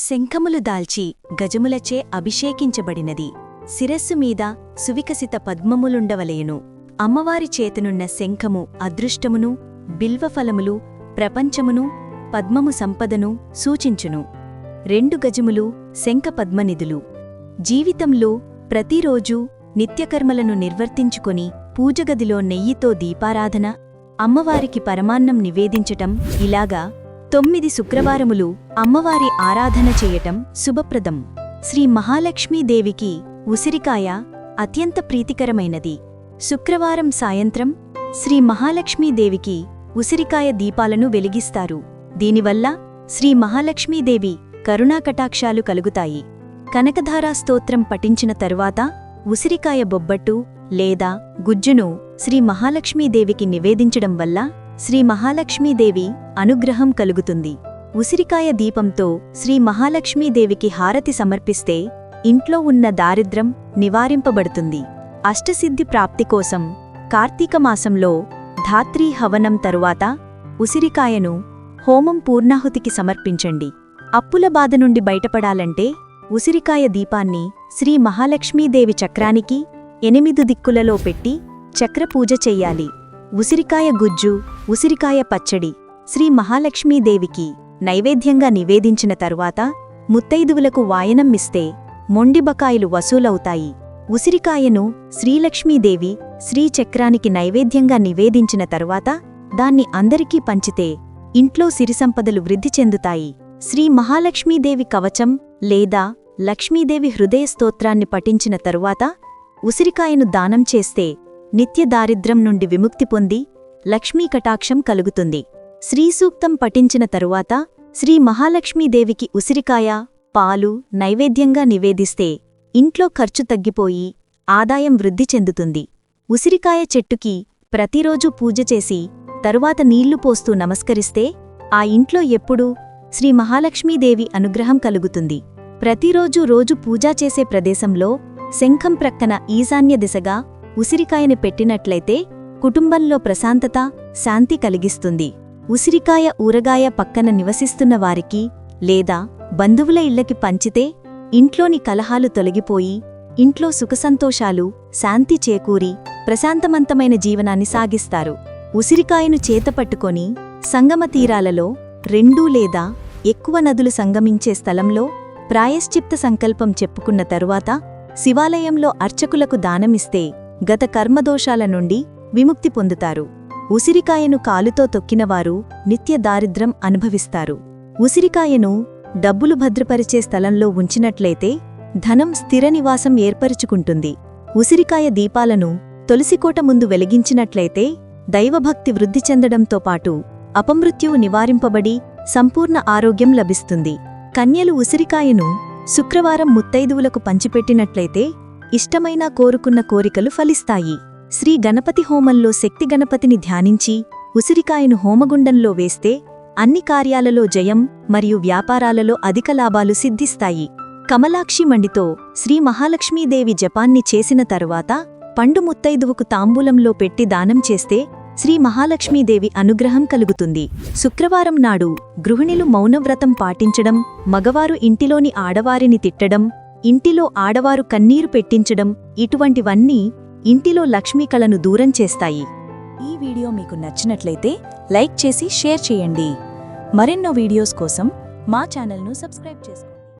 శంఖములు దాల్చి గజములచే అభిషేకించబడినది. శిరస్సు మీద సువికసిత పద్మములుండవలయును అమ్మవారి చేతనున్న శంఖము అదృష్టమును బిల్వఫలములు ప్రపంచమును పద్మము సంపదను సూచించును. రెండు గజములు శంఖపద్మనిధులు జీవితంలో ప్రతిరోజూ నిత్యకర్మలను నిర్వర్తించుకొని పూజగదిలో నెయ్యితో దీపారాధన అమ్మవారికి పరమాన్నం నివేదించటం ఇలాగా తొమ్మిది శుక్రవారములు అమ్మవారి ఆరాధన చేయటం శుభప్రదం. శ్రీ మహాలక్ష్మీదేవికి ఉసిరికాయ అత్యంత ప్రీతికరమైనది. శుక్రవారం సాయంత్రం శ్రీ మహాలక్ష్మీదేవికి ఉసిరికాయ దీపాలను వెలిగిస్తారు. దీనివల్ల శ్రీ మహాలక్ష్మీదేవి కరుణాకటాక్షాలు కలుగుతాయి. కనకధారా స్తోత్రం పఠించిన తరువాత ఉసిరికాయ బొబ్బట్టు లేదా గుజ్జును శ్రీ మహాలక్ష్మీదేవికి నివేదించడం వల్ల శ్రీ మహాలక్ష్మీదేవి అనుగ్రహం కలుగుతుంది. ఉసిరికాయ దీపంతో శ్రీ మహాలక్ష్మీదేవికి హారతి సమర్పిస్తే ఇంట్లో ఉన్న దారిద్రం నివారింపబడుతుంది. అష్టసిద్ధి ప్రాప్తి కోసం కార్తీక మాసంలో ధాత్రీ హవనం తరువాత ఉసిరికాయను హోమం పూర్ణాహుతికి సమర్పించండి. అప్పుల బాధ నుండి బయటపడాలంటే ఉసిరికాయ దీపాన్ని శ్రీ మహాలక్ష్మీదేవి చక్రానికి ఎనిమిది దిక్కులలో పెట్టి చక్రపూజ చెయ్యాలి ఉసిరికాయ గుజ్జు ఉసిరికాయ పచ్చడి శ్రీ మహాలక్ష్మీదేవికి నైవేద్యంగా నివేదించిన తరువాత ముత్తైదువులకు వాయనం ఇస్తే మొండిబకాయిలు వసూలవుతాయి. ఉసిరికాయను శ్రీలక్ష్మీదేవి శ్రీచక్రానికి నైవేద్యంగా నివేదించిన తరువాత దాన్ని అందరికీ పంచితే ఇంట్లో సిరిసంపదలు వృద్ధి చెందుతాయి. శ్రీ మహాలక్ష్మీదేవి కవచం లేదా లక్ష్మీదేవి హృదయ స్తోత్రాన్ని పఠించిన తరువాత ఉసిరికాయను దానం చేస్తే నిత్య దారిద్ర్యం నుండి విముక్తి పొంది లక్ష్మీ కటాక్షం కలుగుతుంది. శ్రీసూక్తం పఠించిన తరువాత శ్రీ మహాలక్ష్మీదేవికి ఉసిరికాయ పాలు నైవేద్యంగా నివేదిస్తే ఇంట్లో ఖర్చు తగ్గిపోయి ఆదాయం వృద్ధి చెందుతుంది. ఉసిరికాయ చెట్టుకి ప్రతిరోజూ పూజ చేసి తరువాత నీళ్ళు పోస్తూ నమస్కరిస్తే ఆ ఇంట్లో ఎప్పుడూ శ్రీ మహాలక్ష్మీదేవి అనుగ్రహం కలుగుతుంది. ప్రతిరోజూ రోజు పూజా చేసే ప్రదేశంలో శంఖం ప్రక్కన ఈశాన్య దిశగా ఉసిరికాయని పెట్టినట్లయితే కుటుంబంలో ప్రశాంతత శాంతి కలిగిస్తుంది. ఉసిరికాయ ఊరగాయ పక్కన నివసిస్తున్న వారికి లేదా బంధువుల ఇళ్ళకి పంచితే ఇంట్లోని కలహాలు తొలగిపోయి ఇంట్లో సుఖసంతోషాలు శాంతి చేకూరి ప్రశాంతమంతమైన జీవనాన్ని సాగిస్తారు. ఉసిరికాయను చేతపట్టుకొని సంగమ తీరాలలో రెండు లేదా ఎక్కువ నదులు సంగమించే స్థలంలో ప్రాయశ్చిత్త సంకల్పం చెప్పుకున్న తరువాత శివాలయంలో అర్చకులకు దానమిస్తే గత కర్మదోషాల నుండి విముక్తి పొందుతారు. ఉసిరికాయను కాలుతో తొక్కినవారు నిత్య దారిద్రం అనుభవిస్తారు. ఉసిరికాయను డబ్బులు భద్రపరిచే స్థలంలో ఉంచినట్లయితే ధనం స్థిర నివాసం ఏర్పరుచుకుంటుంది. ఉసిరికాయ దీపాలను తులసికోట ముందు వెలిగించినట్లయితే దైవభక్తి వృద్ధి చెందడంతో పాటు అపమృత్యువు నివారింపబడి సంపూర్ణ ఆరోగ్యం లభిస్తుంది. కన్యలు ఉసిరికాయను శుక్రవారం ముత్తైదువులకు పంచిపెట్టినట్లయితే ఇష్టమైన కోరుకున్న కోరికలు ఫలిస్తాయి. శ్రీ గణపతి హోమంలో శక్తి గణపతిని ధ్యానించి ఉసిరికాయను హోమగుండంలో వేస్తే అన్ని కార్యాలలో జయం మరియు వ్యాపారాలలో అధిక లాభాలు సిద్ధిస్తాయి. కమలాక్షి మండితో శ్రీ మహాలక్ష్మీదేవి జపాన్ని చేసిన తరువాత పండు ముత్తైదువుకు తాంబూలంలో పెట్టి దానం చేస్తే శ్రీ మహాలక్ష్మీదేవి అనుగ్రహం కలుగుతుంది. శుక్రవారం నాడు గృహిణులు మౌనవ్రతం పాటించడం మగవారు ఇంటిలోని ఆడవారిని తిట్టడం ఇంటిలో ఆడవారు కన్నీరు పెట్టించడం ఇటువంటివన్నీ ఇంటిలో లక్ష్మీ కళను దూరం చేస్తాయి. ఈ వీడియో మీకు నచ్చినట్లయితే లైక్ చేసి షేర్ చేయండి. మరెన్నో వీడియోస్ కోసం మా ఛానల్ను సబ్స్క్రైబ్ చేసుకోండి.